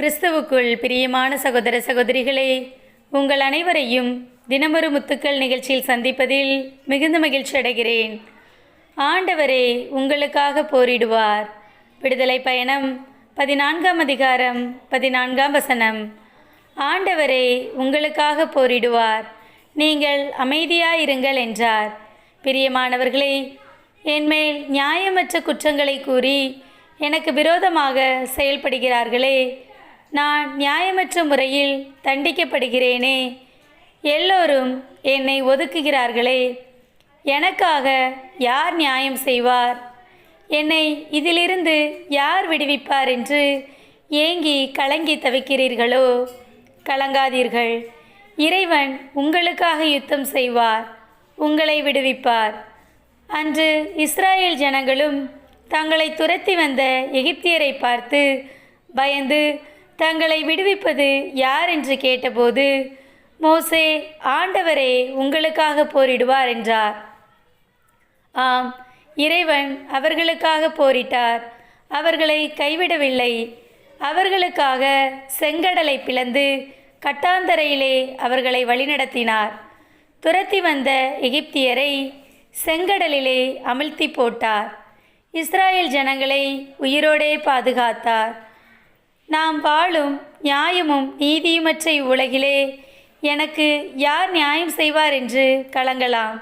கிறிஸ்துவுக்குள் பிரியமான சகோதர சகோதரிகளே உங்கள் அனைவரையும் தினமொரு முத்துக்கள் நிகழ்ச்சியில் சந்திப்பதில் மிகுந்த மகிழ்ச்சி அடைகிறேன். ஆண்டவரே உங்களுக்காக போரிடுவார். விடுதலை பயணம் பதினான்காம் அதிகாரம் பதினான்காம் வசனம். ஆண்டவரே உங்களுக்காக போரிடுவார். நீங்கள் அமைதியாயிருங்கள் என்றார். பிரியமானவர்களே என்மேல் நியாயமற்ற குற்றங்களை கூறி எனக்கு விரோதமாக செயல்படுகிறார்களே நான் நியாயமற்ற முறையில் தண்டிக்கப்படுகிறேனே. எல்லோரும் என்னை ஒதுக்குகிறார்களே. எனக்காக யார் நியாயம் செய்வார்? என்னை இதிலிருந்து யார் விடுவிப்பார் என்று ஏங்கி கலங்கி தவிக்கிறீர்களோ? கலங்காதீர்கள். இறைவன் உங்களுக்காக யுத்தம் செய்வார் உங்களை விடுவிப்பார். அன்று இஸ்ராயேல் ஜனங்களும் தங்களை துரத்தி வந்த எகிப்தியரை பார்த்து பயந்து தங்களை விடுவிப்பது யார் என்று கேட்டபோது மோசே ஆண்டவரே உங்களுக்காக போரிடுவார் என்றார். ஆம் இறைவன் அவர்களுக்காக போரிட்டார். அவர்களை கைவிடவில்லை. அவர்களுக்காக செங்கடலை பிளந்து கட்டாந்தரையிலே அவர்களை வழிநடத்தினார். துரத்தி வந்த எகிப்தியரை செங்கடலிலே அமிழ்த்தி போட்டார். இஸ்ராயேல் ஜனங்களை உயிரோடே பாதுகாத்தார். நாம் வாழும் நியாயமும் நீதியுமற்ற இவ்வுலகிலே எனக்கு யார் நியாயம் செய்வார் என்று கலங்கலாம்.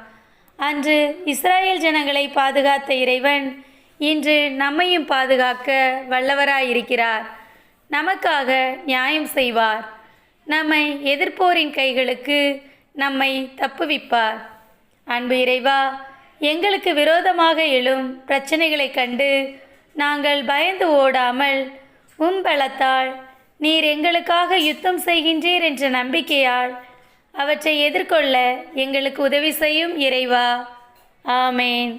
அன்று இஸ்ராயேல் ஜனங்களை பாதுகாத்த இறைவன் இன்று நம்மையும் பாதுகாக்க வல்லவராயிருக்கிறார். நமக்காக நியாயம் செய்வார். நம்மை எதிர்ப்போரின் கைகளுக்கு நம்மை தப்புவிப்பார். அன்பு இறைவா எங்களுக்கு விரோதமாக எழும் பிரச்சனைகளைக் கண்டு நாங்கள் பயந்து ஓடாமல் உம் பலத்தால் நீர் எங்களுக்காக யுத்தம் செய்கின்றீர் என்ற நம்பிக்கையால் அவற்றை எதிர்கொள்ள எங்களுக்கு உதவி செய்யும் இறைவா. ஆமேன்.